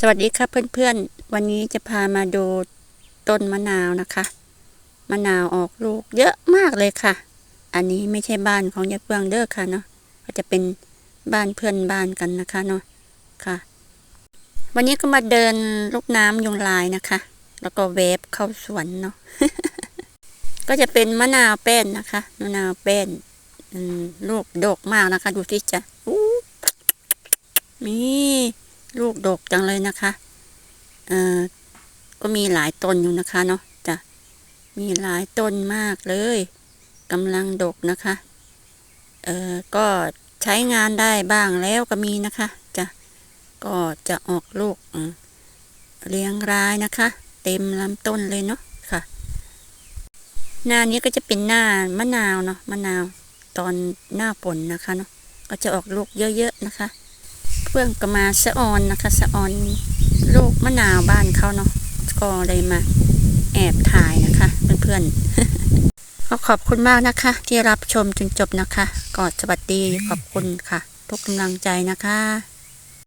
สวัสดีครับเพื่อนๆ วันนี้จะพามาดูต้นมะนาวนะคะ มะนาวออกลูกเยอะมากเลยค่ะ อันนี้ไม่ใช่บ้านของยายเฟืองเด้อค่ะเนาะก็จะเป็นบ้านเพื่อนบ้านกันนะคะเนาะค่ะ วันนี้ก็มาเดินลูกน้ำยุงลายนะคะ แล้วก็เวฟเข้าสวนเนาะก็จะเป็นมะนาวแป้นนะคะมะนาวแป้นอืมลูกดกมากนะคะ ดูสิจ้ะอู้นี่ ลูกดกจังเลยนะคะ เอ่อ ก็มีหลายต้นอยู่นะคะเนาะจ้ะ มีหลายต้นมากเลยกำลังดกนะคะ เอ่อ ก็ใช้งานได้บ้างแล้วก็มีนะคะจ้ะ ก็จะออกลูกเรียงรายนะคะ เต็มลำต้นเลยเนาะค่ะ หน้านี้ก็จะเป็นหน้ามะนาวเนาะมะนาวตอนหน้าฝนนะคะเนาะก็จะออกลูกเยอะๆนะคะ เพื่อนก็มาสะออนนะคะสะออนลูกมะนาวบ้านเขาเนาะก็เลยมาแอบถ่ายนะคะเพื่อนๆก็ขอบคุณมากนะคะ ที่รับชมจนจบนะคะกอดสวัสดีขอบคุณค่ะ ทุกกำลังใจนะคะ